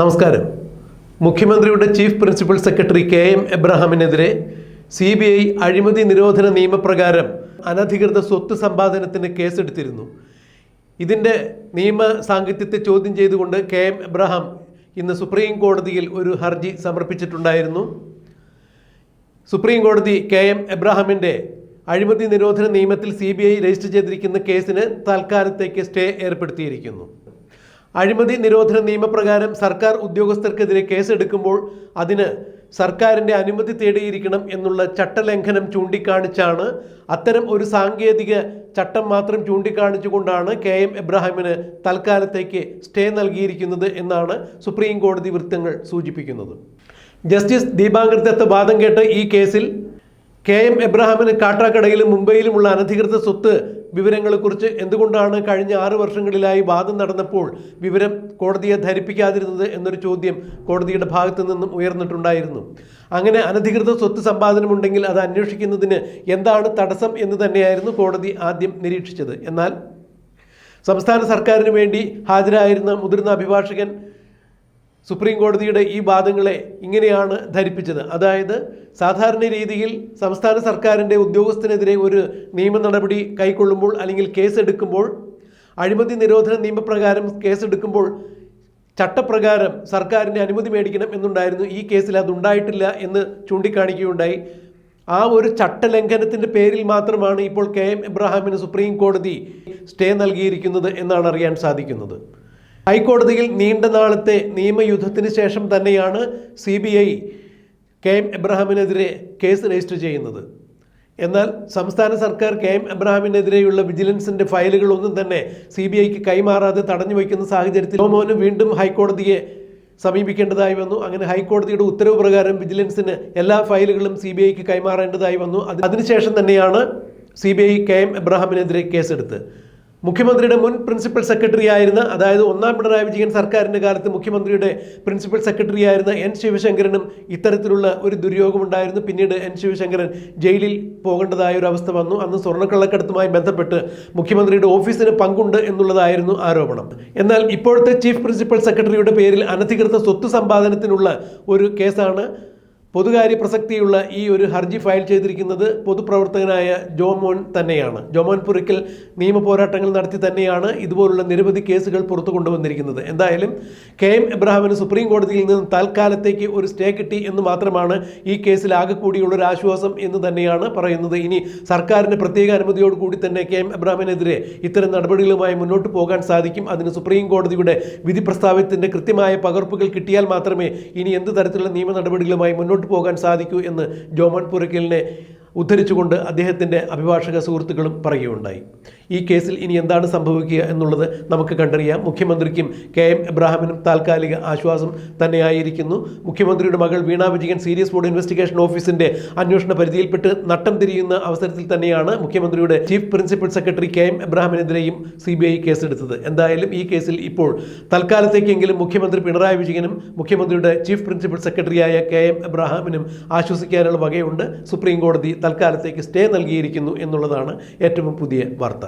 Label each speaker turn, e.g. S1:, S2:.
S1: നമസ്കാരം. മുഖ്യമന്ത്രിയുടെ chief principal secretary K M എബ്രഹാമിനെതിരെ C B I അഴിമതി നിരോധന നിയമപ്രകാരം അനധികൃത സ്വത്ത് സമ്പാദനത്തിന് കേസെടുത്തിരുന്നു. ഇതിന്റെ നിയമ സാങ്കിത്യത്തെ ചോദ്യം ചെയ്തുകൊണ്ട് കെ എം എബ്രഹാം ഇന്ന് സുപ്രീം കോടതിയിൽ ഒരു ഹർജി സമർപ്പിച്ചിട്ടുണ്ടായിരുന്നു. സുപ്രീം കോടതി കെ എം എബ്രഹാമിന്റെ അഴിമതി നിരോധന നിയമത്തിൽ സി ബി ഐ രജിസ്റ്റർ ചെയ്തിരിക്കുന്ന കേസിന് തൽക്കാലത്തേക്ക് സ്റ്റേ ഏർപ്പെടുത്തിയിരിക്കുന്നു. അഴിമതി നിരോധന നിയമപ്രകാരം സർക്കാർ ഉദ്യോഗസ്ഥർക്കെതിരെ കേസെടുക്കുമ്പോൾ അതിന് സർക്കാരിന്റെ അനുമതി തേടിയിരിക്കണം എന്നുള്ള ചട്ടലംഘനം ചൂണ്ടിക്കാണിച്ചാണ് അത്തരം ഒരു സാങ്കേതിക ചട്ടം മാത്രം ചൂണ്ടിക്കാണിച്ചുകൊണ്ടാണ് കെ എം എബ്രാഹിമിന് തൽക്കാലത്തേക്ക് സ്റ്റേ നൽകിയിരിക്കുന്നത് എന്നാണ് സുപ്രീം കോടതി വൃത്തങ്ങൾ സൂചിപ്പിക്കുന്നത്. ജസ്റ്റിസ് ദീപാങ്കർ ദത്ത് വാദം കേട്ട് ഈ കേസിൽ കെ എം എബ്രഹാമിന് കാട്ടാക്കടയിലും മുംബൈയിലുമുള്ള അനധികൃത സ്വത്ത് വിവരങ്ങളെക്കുറിച്ച് എന്തുകൊണ്ടാണ് കഴിഞ്ഞ ആറ് വർഷങ്ങളിലായി വാദം നടന്നപ്പോൾ വിവരം കോടതിയെ ധരിപ്പിക്കാതിരുന്നത് എന്നൊരു ചോദ്യം കോടതിയുടെ ഭാഗത്തു നിന്നും ഉയർന്നിട്ടുണ്ടായിരുന്നു. അങ്ങനെ അനധികൃത സ്വത്ത് സമ്പാദനമുണ്ടെങ്കിൽ അത് അന്വേഷിക്കുന്നതിന് എന്താണ് തടസ്സം എന്ന് തന്നെയായിരുന്നു കോടതി ആദ്യം നിരീക്ഷിച്ചത്. എന്നാൽ സംസ്ഥാന സർക്കാരിന് വേണ്ടി ഹാജരായിരുന്ന മുതിർന്ന അഭിഭാഷകൻ സുപ്രീം കോടതിയുടെ ഈ വാദങ്ങളെ ഇങ്ങനെയാണ് ധരിപ്പിച്ചത്. അതായത് സാധാരണ രീതിയിൽ സംസ്ഥാന സർക്കാരിന്റെ ഉദ്യോഗസ്ഥനെതിരെ ഒരു നിയമ നടപടി കൈക്കൊള്ളുമ്പോൾ അല്ലെങ്കിൽ കേസെടുക്കുമ്പോൾ അഴിമതി നിരോധന നിയമപ്രകാരം കേസെടുക്കുമ്പോൾ ചട്ടപ്രകാരം സർക്കാരിന്റെ അനുമതി മേടിക്കണം എന്നുണ്ടായിരുന്നു. ഈ കേസിൽ അതുണ്ടായിട്ടില്ല എന്ന് ചൂണ്ടിക്കാണിക്കുകയുണ്ടായി. ആ ഒരു ചട്ടലംഘനത്തിന്റെ പേരിൽ മാത്രമാണ് ഇപ്പോൾ കെ എം എബ്രഹാമിന് സുപ്രീം കോടതി സ്റ്റേ നൽകിയിരിക്കുന്നത് എന്നാണ് അറിയാൻ സാധിക്കുന്നത്. ഹൈക്കോടതിയിൽ നീണ്ട നാളത്തെ നിയമയുദ്ധത്തിന് ശേഷം തന്നെയാണ് C B I K M എബ്രഹാമിനെതിരെ case register ചെയ്യുന്നത്. എന്നാൽ സംസ്ഥാന സർക്കാർ കെ എം എബ്രഹാമിനെതിരെയുള്ള വിജിലൻസിന്റെ ഫയലുകളൊന്നും തന്നെ സി ബി ഐക്ക് കൈമാറാതെ തടഞ്ഞു വയ്ക്കുന്ന സാഹചര്യത്തിൽ ടോമോന് വീണ്ടും ഹൈക്കോടതിയെ സമീപിക്കേണ്ടതായി വന്നു. അങ്ങനെ ഹൈക്കോടതിയുടെ ഉത്തരവ് പ്രകാരം വിജിലൻസിന് എല്ലാ ഫയലുകളും സി ബി ഐക്ക് കൈമാറേണ്ടതായി വന്നു. അത് അതിനുശേഷം തന്നെയാണ് C B I K M എബ്രഹാമിനെതിരെ കേസെടുത്ത്. മുഖ്യമന്ത്രിയുടെ മുൻ പ്രിൻസിപ്പൽ സെക്രട്ടറി ആയിരുന്ന അതായത് ഒന്നാം പിണറായി വിജയൻ സർക്കാരിന്റെ കാലത്ത് മുഖ്യമന്ത്രിയുടെ പ്രിൻസിപ്പൽ സെക്രട്ടറി ആയിരുന്ന എൻ ശിവശങ്കരനും ഇത്തരത്തിലുള്ള ഒരു ദുര്യോഗമുണ്ടായിരുന്നു പിന്നീട് എൻ ശിവശങ്കരൻ ജയിലിൽ പോകേണ്ടതായ ഒരു അവസ്ഥ വന്നു. അന്ന് സ്വർണക്കള്ളക്കടത്തുമായി ബന്ധപ്പെട്ട് മുഖ്യമന്ത്രിയുടെ ഓഫീസിന് പങ്കുണ്ട് എന്നുള്ളതായിരുന്നു ആരോപണം. എന്നാൽ ഇപ്പോഴത്തെ ചീഫ് പ്രിൻസിപ്പൽ സെക്രട്ടറിയുടെ പേരിൽ അനധികൃത സ്വത്ത് സമ്പാദനത്തിനുള്ള ഒരു കേസാണ് പൊതുകാര്യ പ്രസക്തിയുള്ള ഈ ഒരു ഹർജി ഫയൽ ചെയ്തിരിക്കുന്നത് പൊതുപ്രവർത്തകനായ ജോമോൻ തന്നെയാണ്. ജോമോൻ പുറിക്കൽ നിയമ പോരാട്ടങ്ങൾ നടത്തി തന്നെയാണ് ഇതുപോലുള്ള നിരവധി കേസുകൾ പുറത്തു കൊണ്ടുവന്നിരിക്കുന്നത്. എന്തായാലും കെ എം എബ്രഹാമിന് സുപ്രീം കോടതിയിൽ നിന്ന് തൽക്കാലത്തേക്ക് ഒരു സ്റ്റേ കിട്ടി എന്ന് മാത്രമാണ് ഈ കേസിൽ ആകെ കൂടിയുള്ള ഒരു ആശ്വാസം എന്ന് തന്നെയാണ് പറയുന്നത്. ഇനി സർക്കാരിന്റെ പ്രത്യേക അനുമതിയോടുകൂടി തന്നെ കെ എം എബ്രഹാമിനെതിരെ ഇത്തരം നടപടികളുമായി മുന്നോട്ട് പോകാൻ സാധിക്കും. അതിന് സുപ്രീം കോടതിയുടെ വിധി പ്രസ്താവത്തിന്റെ കൃത്യമായ പകർപ്പുകൾ കിട്ടിയാൽ മാത്രമേ ഇനി എന്ത് തരത്തിലുള്ള നിയമ നടപടികളുമായി മുന്നോട്ട് പോകാൻ സാധിക്കൂ എന്ന് ജോമൻ പുരക്കലിനെ ഉദ്ധരിച്ചുകൊണ്ട് അദ്ദേഹത്തിന്റെ അഭിഭാഷക സുഹൃത്തുക്കളും പറയുകയുണ്ടായി. ഈ കേസിൽ ഇനി എന്താണ് സംഭവിക്കുക എന്നുള്ളത് നമുക്ക് കണ്ടറിയാം. മുഖ്യമന്ത്രിക്കും കെ എം എബ്രാഹിമിനും താൽക്കാലിക ആശ്വാസം തന്നെയായിരിക്കുന്നു. മുഖ്യമന്ത്രിയുടെ മകൾ Veena Vijayan serious fraud investigation ഓഫീസിന്റെ അന്വേഷണ പരിധിയിൽപ്പെട്ട് നട്ടം തിരിയുന്ന അവസരത്തിൽ തന്നെയാണ് മുഖ്യമന്ത്രിയുടെ chief principal secretary K M എബ്രാഹിമിനെതിരെയും C B I കേസെടുത്തത്. എന്തായാലും ഈ കേസിൽ ഇപ്പോൾ തൽക്കാലത്തേക്കെങ്കിലും മുഖ്യമന്ത്രി പിണറായി വിജയനും മുഖ്യമന്ത്രിയുടെ ചീഫ് പ്രിൻസിപ്പൽ സെക്രട്ടറിയായ കെ എം എബ്രാഹിമിനും ആശ്വസിക്കാനുള്ള വകയുണ്ട്. സുപ്രീം കോടതി തൽക്കാലത്തേക്ക് സ്റ്റേ നൽകിയിരിക്കുന്നു എന്നുള്ളതാണ് ഏറ്റവും പുതിയ വാർത്ത.